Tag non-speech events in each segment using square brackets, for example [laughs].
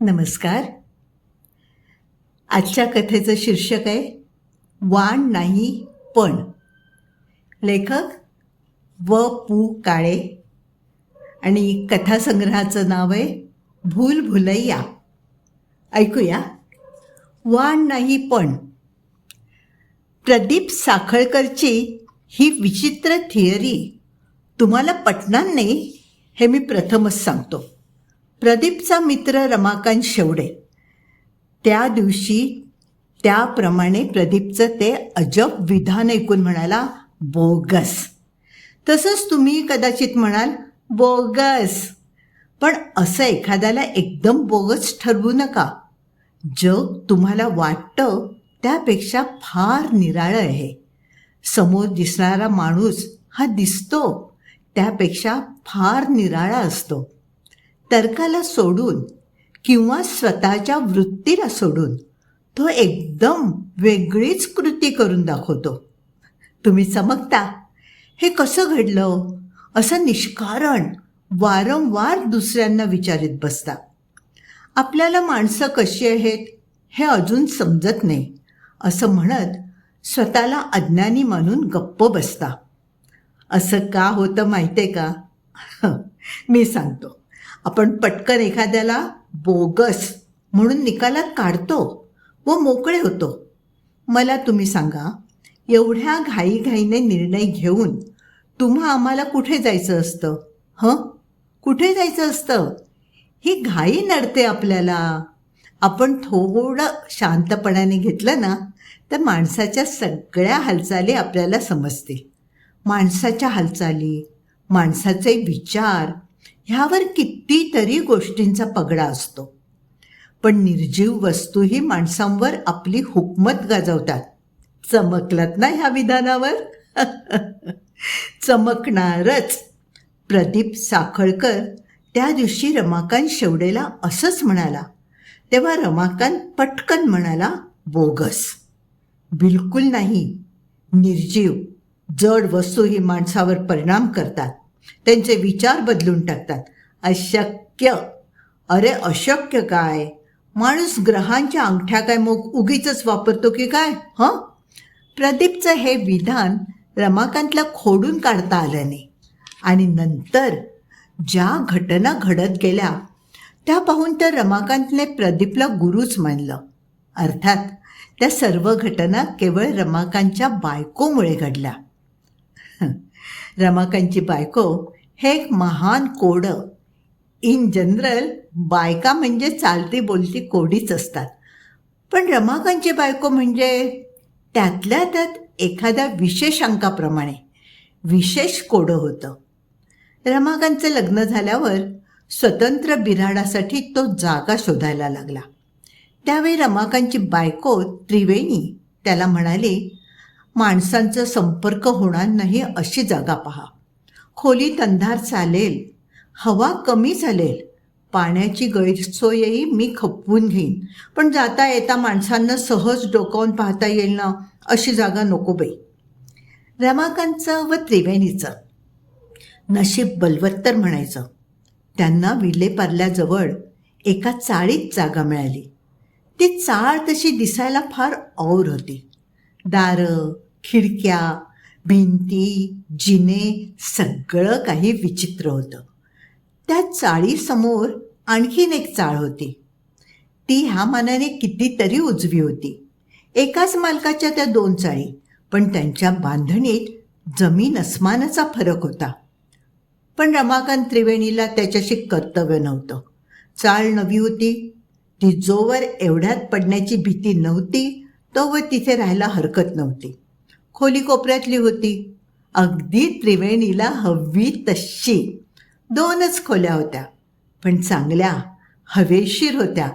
नमस्कार. आजच्या कथेचं शीर्षक आहे वाण नाही पण. लेखक व पु काळे आणि कथासंग्रहाचं नाव आहे भूल भुलैया. ऐकूया. वाण नाही पण. प्रदीप साखळकरची ही विचित्र थिअरी तुम्हाला पटणार नाही हे मी प्रथमच सांगतो. प्रदीपचा मित्र रमाकांत शेवडे. त्या दिवशी त्याप्रमाणे प्रदीपचं ते अजब विधान ऐकून म्हणाला बोगस. तसंच तुम्ही कदाचित म्हणाल बोगस. पण असं एखाद्याला एकदम बोगस ठरवू नका. जग तुम्हाला वाटतं त्यापेक्षा फार निराळं आहे. समोर दिसणारा माणूस हा दिसतो त्यापेक्षा फार निराळा असतो. तर्काला सोडून किंवा स्वतःच्या वृत्तीला सोडून तो एकदम वेगळीच कृती करून दाखवतो. तुम्ही चमकता. हे कसं घडलं? असं निष्कारण वारंवार दुसऱ्यांना विचारित बसता. आपल्याला माणसं कशी आहेत हे अजून समजत नाही. असं म्हणत स्वतःला अज्ञानी मानून गप्प बसता. असं का होतं माहिती आहे का? [laughs] मी सांगतो. आपण पटकन एखाद्याला बोगस म्हणून निकालात काढतो व मोकळे होतो. मला तुम्ही सांगा एवढ्या घाईघाईने निर्णय घेऊन तुम्हा आम्हाला कुठे जायचं असतं? हं? कुठे जायचं असतं? ही घाई नडते आपल्याला. आपण थोडं शांतपणाने घेतलं ना तर माणसाच्या सगळ्या हालचाली आपल्याला समजतील. माणसाच्या हालचाली माणसाचे विचार ह्यावर कितीतरी गोष्टींचा पगडा असतो. पण निर्जीव वस्तूही माणसांवर आपली हुकमत गाजवतात. चमकलात ना ह्या विधानावर? [laughs] चमकणारच. प्रदीप साखळकर त्या दिवशी रमाकांत शेवडेला असंच म्हणाला. तेव्हा रमाकांत पटकन म्हणाला बोगस. बिलकुल नाही. निर्जीव जड वस्तू ही माणसावर परिणाम करतात. त्यांचे विचार बदलून टाकतात. अशक्य. अरे अशक्य काय? माणूस ग्रहांच्या अंगठ्या काय मग उगीच वापरतो की काय? हं? प्रदीपचं हे विधान रमाकांतला खोडून काढता आलं नाही. आणि नंतर ज्या घटना घडत गेल्या त्या पाहून तर रमाकांतने प्रदीपला गुरुच मानलं. अर्थात त्या सर्व घटना केवळ रमाकांतच्या बायकोमुळे घडल्या. रमाकांतची बायको हे एक महान कोडं. इन जनरल बायका म्हणजे चालती बोलती कोडीच असतात. पण रमाकांतची बायको म्हणजे त्यातल्या त्यात एखाद्या विशेष अंकाप्रमाणे विशेष कोडं होतं. रमाकांतचं लग्न झाल्यावर स्वतंत्र बिराडासाठी तो जागा शोधायला लागला. त्यावेळी रमाकांतची बायको त्रिवेणी त्याला म्हणाली माणसांचा संपर्क होणार नाही अशी जागा पहा. खोलीत अंधार चालेल हवा कमी चालेल पाण्याची गैरसोयही मी खपवून घेईन. पण जाता येता माणसांना सहज डोकावून पाहता येईल ना अशी जागा नको बाई. रमाकांतचं व त्रिवेणीचं. नशीब बलवत्तर म्हणायचं. त्यांना विलेपार्ल्याजवळ एका चाळीत जागा मिळाली. ती चाळ तशी दिसायला फार और होती. दारं खिडक्या भिंती जिने सगळं काही विचित्र होतं. त्या चाळीसमोर आणखीन एक चाळ होती. ती ह्या मानाने कितीतरी उजवी होती. एकाच मालकाच्या त्या दोन चाळी पण त्यांच्या बांधणीत जमीन अस्मानाचा फरक होता. पण रमाकांत त्रिवेणीला त्याच्याशी कर्तव्य नव्हतं. चाळ नवी होती. ती जोवर एवढ्यात पडण्याची भीती नव्हती तोवर तिथे राहायला हरकत नव्हती. खोली कोपऱ्यातली होती. अगदी त्रिवेणीला हवी तशी. दोनच खोल्या होत्या. पण चांगल्या हवेशीर होत्या.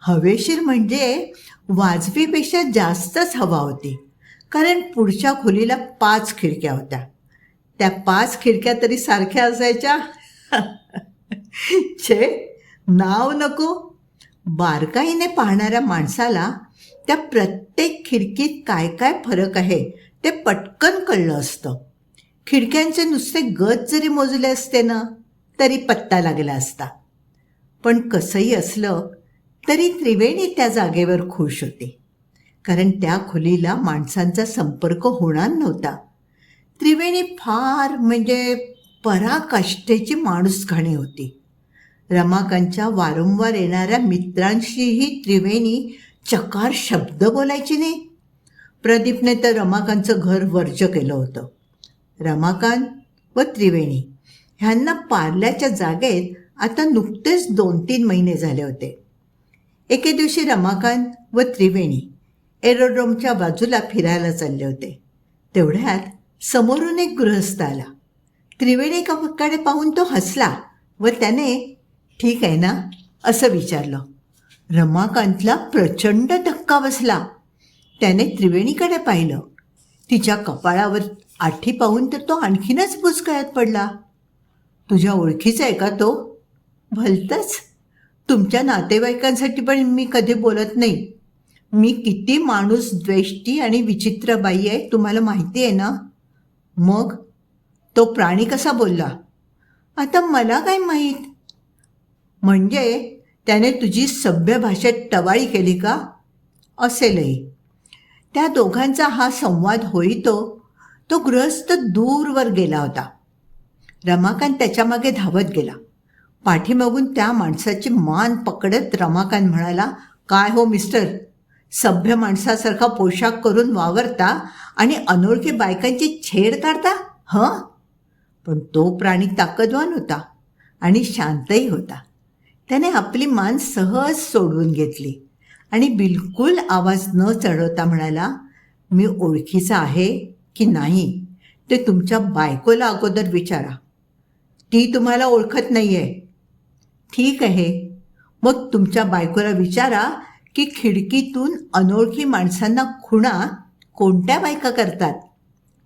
हवेशीर म्हणजे वाजवीपेक्षा जास्तच हवा होती. कारण पुढच्या खोलीला पाच खिडक्या होत्या. त्या पाच खिडक्या तरी सारख्या असायच्या. [laughs] छे नाव नको. बारकाईने पाहणाऱ्या माणसाला त्या प्रत्येक खिडकीत काय काय फरक आहे ते पटकन कळलं असतं. खिडक्यांचे नुसते गज जरी मोजले असते ना तरी पत्ता लागला असता. पण कसंही असलं तरी त्रिवेणी त्या जागेवर खुश होते. कारण त्या खोलीला माणसांचा संपर्क होणार नव्हता. त्रिवेणी फार म्हणजे पराकाष्ठेची माणूसघाणी होती. रमाकांतच्या वारंवार येणाऱ्या मित्रांशीही त्रिवेणी चकार शब्द बोलायची नाही. प्रदीपने तर रमाकांतचं घर वर्ज केलं होतं. रमाकांत व त्रिवेणी ह्यांना पार्ल्याच्या जागेत आता नुकतेच दोन तीन महिने झाले होते. एके दिवशी रमाकांत व त्रिवेणी एरोड्रोमच्या बाजूला फिरायला चालले होते. तेवढ्यात समोरून एक गृहस्थ आला. त्रिवेणीकडे पाहून तो हसला व त्याने ठीक आहे ना? असं विचारलं. रमाकांतला प्रचंड धक्का बसला. त्याने त्रिवेणीकडे पाहिलं. तिच्या कपाळावर आठी पाहून तर तो आणखीनच बुचकळ्यात पडला. तुझ्या ओळखीचा आहे का तो? भलतंच. तुमच्या नातेवाईकांसाठी पण मी कधी बोलत नाही. मी किती माणूस द्वेष्टी आणि विचित्र बाई आहे तुम्हाला माहिती आहे ना? मग? तो प्राणी कसा बोलला? आता मला काय माहीत. म्हणजे त्याने तुझी सभ्य भाषेत टवाळी केली का? असेलही. त्या दोघांचा हा संवाद होईतो. तो गृहस्थ दूरवर गेला होता. रमाकांत त्याच्यामागे धावत गेला. पाठीमागून त्या माणसाची मान पकडत रमाकांत म्हणाला काय हो मिस्टर? सभ्य माणसासारखा पोशाख करून वावरता आणि अनोळखी बायकांची छेड काढता हं? पण तो प्राणी ताकदवान होता आणि शांतही होता. त्याने आपली मान सहज सोडवून घेतली. आणि बिलकुल आवाज न चढवता म्हणाला मी ओळखीचा आहे की नाही ते तुमच्या बायकोला अगोदर विचारा. ती तुम्हाला ओळखत नाही आहे ठीक आहे. मग तुमच्या बायकोला विचारा की खिडकीतून अनोळखी माणसांना खुणा कोणत्या बायका करतात.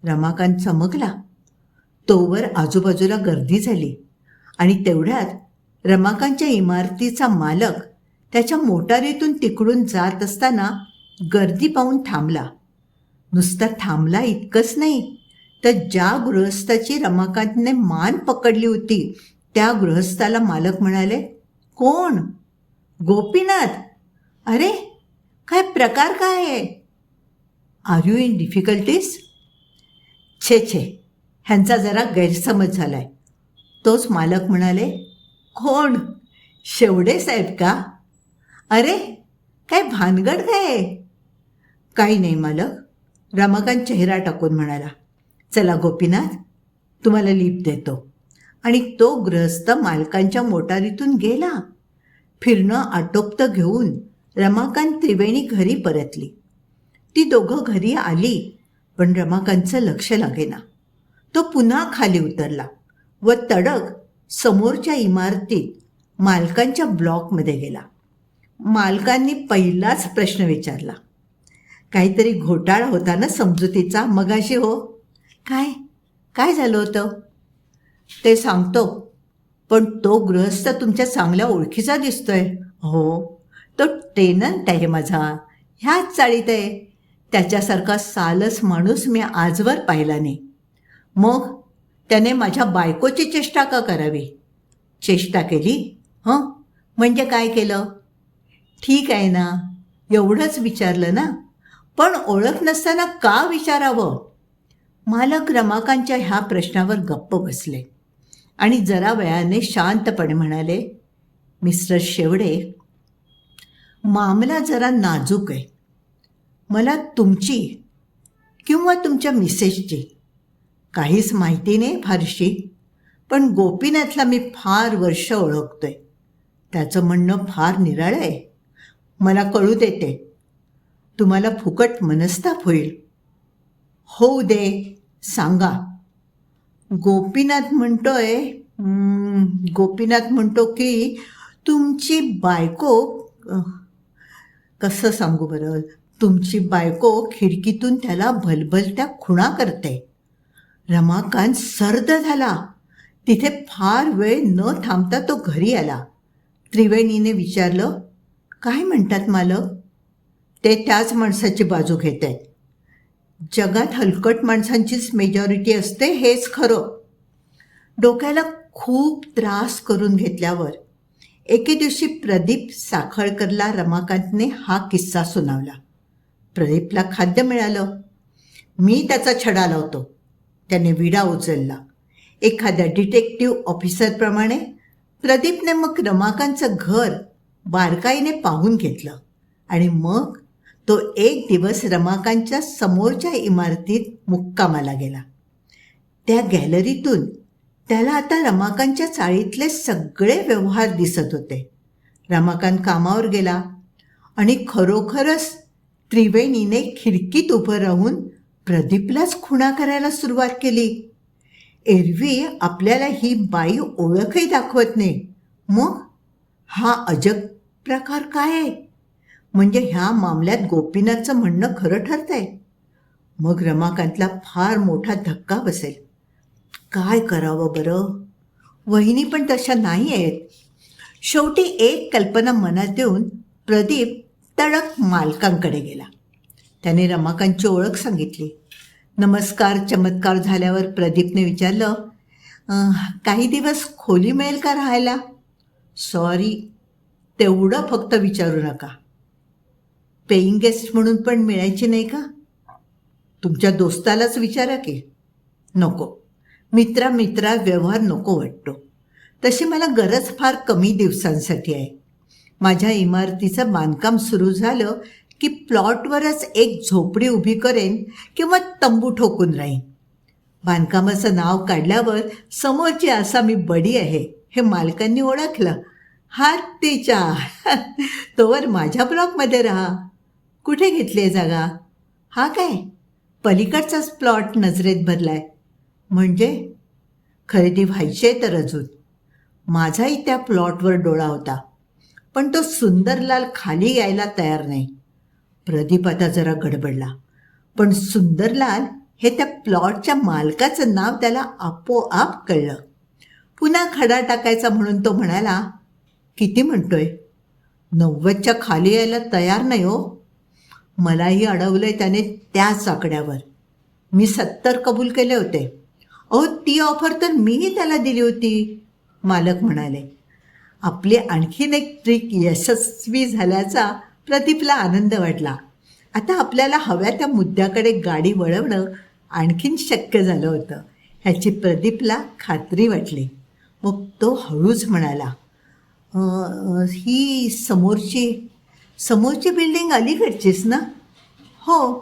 रमाकांत चमकला. तोवर आजूबाजूला गर्दी झाली आणि तेवढ्यात रमाकांतच्या इमारतीचा मालक त्याच्या मोटारीतून तिकडून जात असताना गर्दी पाहून थांबला. नुसता थांबला इतकंच नाही तर ज्या गृहस्थाची रमाकांतने मान पकडली होती त्या गृहस्थाला मालक म्हणाले कोण? गोपीनाथ? अरे काय प्रकार काय आहे? आर यू इन डिफिकल्टीज छे छे ह्यांचा जरा गैरसमज झाला आहे तोच मालक म्हणाले कोण? शेवडे साहेब का? अरे काय भानगड काय काही नाही मालक रमाकांत चेहरा टाकून म्हणाला चला गोपीनाथ तुम्हाला लिप देतो. आणि तो ग्रस्त मालकांच्या मोटारीतून गेला. फिरणं आटोपतं घेऊन रमाकांत त्रिवेणी घरी परतली. ती दोघं घरी आली पण रमाकांतचं लक्ष लागेना. तो पुन्हा खाली उतरला व तडक समोरच्या इमारतीत मालकांच्या ब्लॉकमध्ये गेला. मालकांनी पहिलाच प्रश्न विचारला. काहीतरी घोटाळा होता ना समजुतीचा? मगाशी हो. काय? काय झालं होतं? ते सांगतो. पण तो गृहस्थ तुमच्या चांगल्या ओळखीचा दिसतोय. हो. तो टेनंट आहे माझा. ह्याच चाळीत आहे. त्याच्यासारखा सालस माणूस मी आजवर पाहिला नाही. मग त्याने माझ्या बायकोची चेष्टा का करावी? चेष्टा केली? हं? म्हणजे काय केलं? ठीक आहे ना? एवढंच विचारलं ना? पण ओळख नसताना का विचारावं? मालक रमाकांतच्या ह्या प्रश्नावर गप्प बसले. आणि जरा वेळाने शांतपणे म्हणाले मिस्टर शेवडे मामला जरा नाजूक आहे. मला तुमची किंवा तुमच्या मिसेसची काहीच माहिती नाही फारशी पण गोपीनाथला मी फार वर्ष ओळखतोय. त्याचं म्हणणं फार निराळं आहे. मला कळू देते. तुम्हाला फुकट मनस्ताप होईल. होऊ दे सांगा. गोपीनाथ म्हणतोय गोपीनाथ म्हणतो की तुमची बायको कसं सांगू बरं? तुमची बायको खिडकीतून त्याला भलभलत्या खुणा करते. रमाकांत सर्द झाला. तिथे फार वेळ न थांबता तो घरी आला. त्रिवेणीने विचारलं काय म्हणतात मालक? ते त्याच माणसाची बाजू घेत आहेत. जगात हलकट माणसांचीच मेजॉरिटी असते हेच खरं. डोक्याला खूप त्रास करून घेतल्यावर एके दिवशी प्रदीप साखळकरला रमाकांतने हा किस्सा सुनावला. प्रदीपला खाद्य मिळालं. मी त्याचा छडा लावतो. त्याने विडा उचलला. एखाद्या डिटेक्टिव्ह ऑफिसरप्रमाणे प्रदीपने मग रमाकांतचं घर बारकाईने पाहून घेतलं. आणि मग तो एक दिवस रमाकांतच्या समोरच्या इमारतीत मुक्कामाला गेला. त्या गॅलरीतून त्याला आता रमाकांतच्या चाळीतले सगळे व्यवहार दिसत होते. रमाकांत कामावर गेला आणि खरोखरच त्रिवेणीने खिडकीत उभं राहून प्रदीपलाच खुणा करायला सुरुवात केली. एरवी आपल्याला ही बाई ओळखही दाखवत नाही. मग? हा अजब प्रकार काय आहे? म्हणजे ह्या मामल्यात गोपीनाथचं म्हणणं खरं ठरतंय. मग रमाकांतला फार मोठा धक्का बसेल. काय करावं बरं? वहिनी पण तशा नाही आहेत. शेवटी एक कल्पना मनात देऊन प्रदीप तडक मालकांकडे गेला. त्याने रमाकांतची ओळख सांगितली. नमस्कार चमत्कार झाल्यावर प्रदीपने विचारलं काही दिवस खोली मिळेल का राहायला? सॉरी तेवढं फक्त विचारू नका. पेईंग गेस्ट म्हणून पण मिळायची नाही का? तुमच्या दोस्तालाच विचारा की. नको. मित्रा मित्रा व्यवहार नको वाटतो. तशी मला गरज फार कमी दिवसांसाठी आहे. माझ्या इमारतीचं बांधकाम सुरू झालं की प्लॉटवरच एक झोपडी उभी करेन किंवा तंबू ठोकून राहीन. बांधकामाचं नाव काढल्यावर समोरची असा मी बडी आहे हे मालकांनी ओळखलं. हत्तीच्या तिच्या. [laughs] तोवर माझ्या ब्लॉकमध्ये राहा. कुठे घेतली आहे जागा? हा काय? पलीकडचाच प्लॉट नजरेत भरलाय. म्हणजे? खरेदी व्हायचे तर अजून. माझाही त्या प्लॉटवर डोळा होता. पण तो सुंदरलाल खाली यायला तयार नाही. प्रदीप आता जरा गडबडला. पण सुंदरलाल हे त्या प्लॉटच्या मालकाचं नाव त्याला आपोआप कळलं. पुन्हा खडा टाकायचा म्हणून तो म्हणाला किती म्हणतोय? नव्वदच्या खाली यायला तयार नाही हो. मलाही अडवलंय त्याने त्याच आकड्यावर मी सत्तर कबूल केले होते. अहो ती ऑफर तर मीही त्याला दिली होती मालक म्हणाले. आपली आणखीन एक ट्रिक यशस्वी झाल्याचा प्रदीपला आनंद वाटला. आता आपल्याला हव्या त्या मुद्द्याकडे गाडी वळवणं आणखीन शक्य झालं होतं ह्याची प्रदीपला खात्री वाटली. मग तो हळूच म्हणाला ही समोरची समोरची बिल्डिंग अलीकडचीच ना? हो.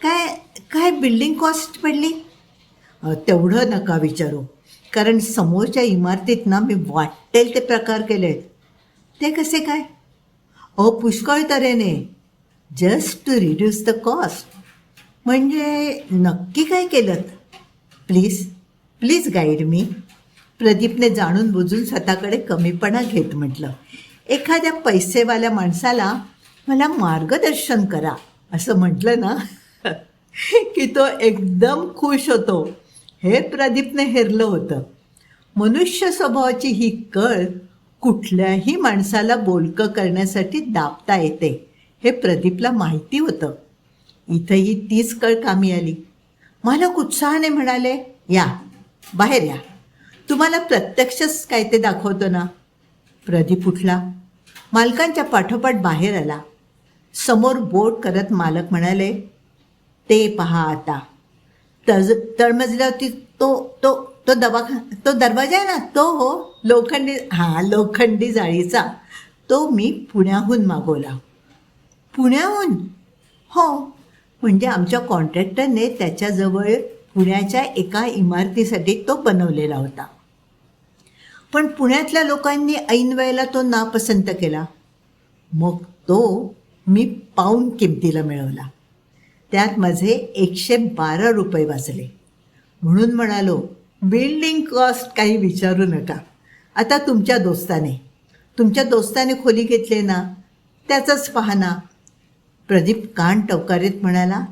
काय काय बिल्डिंग कॉस्ट पडली? तेवढं नका विचारू. कारण समोरच्या इमारतीत ना मी वाटेल ते प्रकार केले आहेत ते कसे काय? अहो पुष्कळ तऱ्हेने. Just to reduce the cost म्हणजे नक्की काय केलं प्लीज प्लीज गाईड मी प्रदीपने जाणून बुजून स्वतःकडे कमीपणा घेत म्हटलं एखाद्या पैसेवाल्या माणसाला मला मार्गदर्शन करा असं म्हटलं ना. [laughs] की तो एकदम खुश होतो. हे प्रदीपने हेरलं होतं. मनुष्य स्वभावाची ही कळ कुठल्याही माणसाला बोलकं करण्यासाठी दाबता येते हे प्रदीपला माहिती होतं. इथंही तीच कळ कामी आली. मालक उत्साहाने म्हणाले या बाहेर या तुम्हाला प्रत्यक्षच काय ते दाखवतो ना? प्रदीप उठला. मालकांच्या पाठोपाठ बाहेर आला. समोर बोट करत मालक म्हणाले ते पहा आता. तज तळमजल्यावरती तो तो तो दवाखा तो दरवाजा आहे ना? तो हो लोखंडी हां लोखंडी जाळीचा. तो मी पुण्याहून मागवला. पुण्याहून? हो. म्हणजे आमच्या कॉन्ट्रॅक्टरने त्याच्याजवळ पुण्याच्या एका इमारतीसाठी तो बनवलेला होता. पण पुण्यातल्या लोकांनी ऐनवेळेला तो नापसंत केला. मग तो मी पाऊन किमतीला मिळवला. त्यात माझे एकशे बारा रुपये वाचले. म्हणून म्हणालो बिल्डिंग कॉस्ट काही विचारू नका. आता तुमच्या दोस्ताने तुमच्या दोस्ताने खोली घेतली ना त्याचंच पाहना ना. प्रदीप कान टवकारीत म्हणाला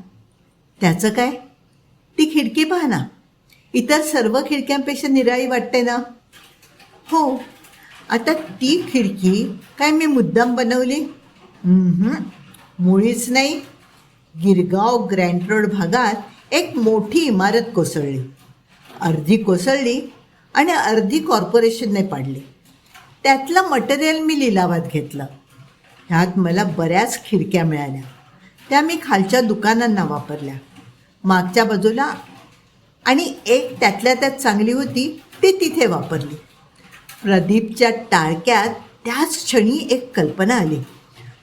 त्याचं काय? ती खिडकी पाहना ना. इतर सर्व खिडक्यांपेक्षा निराळी वाटते ना. हो. आता ती खिडकी काय मी मुद्दाम बनवली? मुळीच नाही. गिरगाव ग्रँड रोड भागात एक मोठी इमारत कोसळली. अर्धी कोसळली आणि अर्धी कॉर्पोरेशनने पाडली. त्यातलं मटेरियल मी लिलावात घेतलं. ह्यात मला बऱ्याच खिडक्या मिळाल्या. त्या मी खालच्या दुकानांना वापरल्या. मागच्या बाजूला आणि एक त्यातल्या त्यात चांगली होती ती तिथे वापरली. प्रदीपच्या टाळक्यात त्याच क्षणी एक कल्पना आली.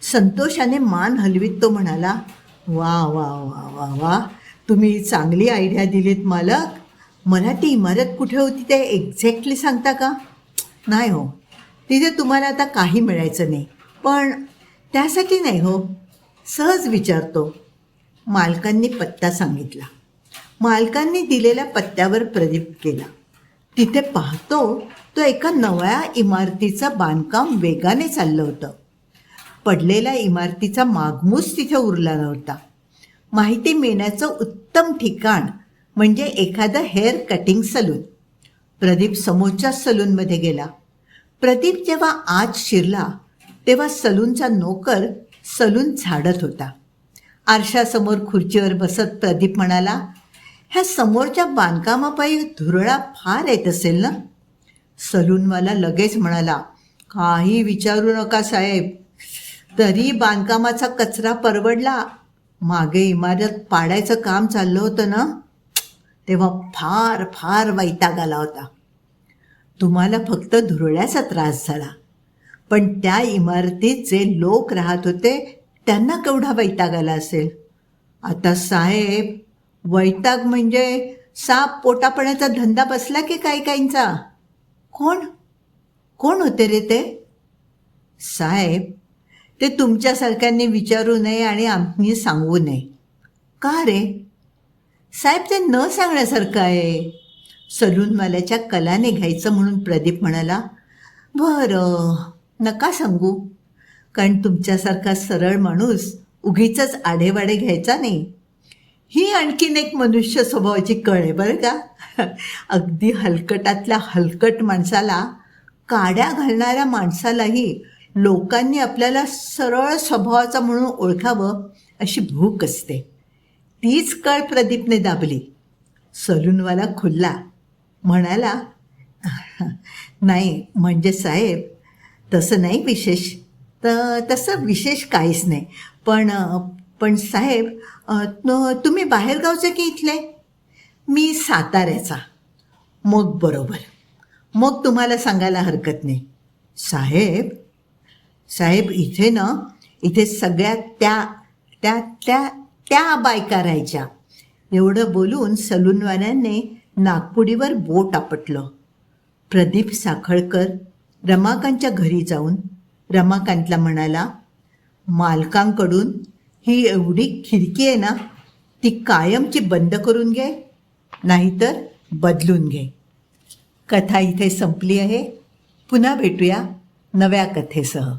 संतोषाने मान हलवीत तो म्हणाला वा वा वा वा वा तुम्ही चांगली आयडिया दिलीत मालक. मला ती इमारत कुठे होती ते एक्झॅक्टली सांगता का? नाही हो तिथे तुम्हाला आता काही मिळायचं नाही पण त्यासाठी नाही हो. सहज विचारतो. मालकांनी पत्ता सांगितला. मालकांनी दिलेल्या पत्त्यावर प्रदीप केला तिथे पाहतो तो एका नव्या इमारतीचं बांधकाम वेगाने चाललं होतं. पडलेल्या इमारतीचा मागमूस तिथे उरला नव्हता. माहिती मिळण्याचं उत्तम ठिकाण म्हणजे एखादं हेअर कटिंग सलून. प्रदीप समोरच्या सलूनमध्ये गेला. प्रदीप जेव्हा आत शिरला तेव्हा सलूनचा नोकर सलून झाडत होता. आरशासमोर खुर्चीवर बसत प्रदीप म्हणाला ह्या समोरच्या बांधकामापायी धुरळा फार येत असेल ना? सलूनवाला लगेच म्हणाला काही विचारू नका साहेब. तरी बांधकामाचा कचरा परवडला. मागे इमारत पाडायचं काम चाललं होतं ना? तेव्हा फार फार वैताग आला होता. तुम्हाला फक्त धुरळ्याचा त्रास झाला. पण त्या इमारतीत जे लोक राहत होते त्यांना केवढा वैताग आला असेल? आता साहेब वैताग म्हणजे साप पोटापण्याचा धंदा बसला की काही काहींचा कोण? कोण होते रे ते? साहेब ते तुमच्यासारख्यांनी विचारू नये आणि आम्ही सांगू नये. का रे? साहेब ते न सांगण्यासारखं आहे. सलूनवाल्याच्या कलाने घ्यायचं म्हणून प्रदीप म्हणाला बरं नका सांगू. कारण तुमच्यासारखा सरळ माणूस उगीच आढेवाडे घ्यायचा नाही. ही आणखीन एक मनुष्य स्वभावाची कळ आहे बरं का? अगदी हलकटातल्या हलकट माणसाला काड्या घालणाऱ्या माणसालाही लोकांनी आपल्याला सरळ स्वभावाचा म्हणून ओळखावं अशी भूक असते. तीच कळ प्रदीपने दाबली. सलूनवाला खुल्ला. म्हणाला नाही म्हणजे साहेब तसं नाही विशेष. तर तसं विशेष काहीच नाही. पण पण साहेब तुम्ही बाहेरगावचे की इथले? मी साताऱ्याचा. मग बरोबर. मग तुम्हाला सांगायला हरकत नाही. साहेब साहेब इथे ना इथे सगळ्या त्या त्या त्या त्या बायका राहायच्या. एवढं बोलून सलूनवाल्यांनी नागपुडीवर बोट आपटलं. प्रदीप साखळकर रमाकांतच्या घरी जाऊन रमाकांतला म्हणाला मालकांकडून ही एवढी खिडकी आहे ना ती कायमची बंद करून घे नाहीतर बदलून घे. कथा इथे संपली आहे. पुन्हा भेटूया नव्या कथेसह.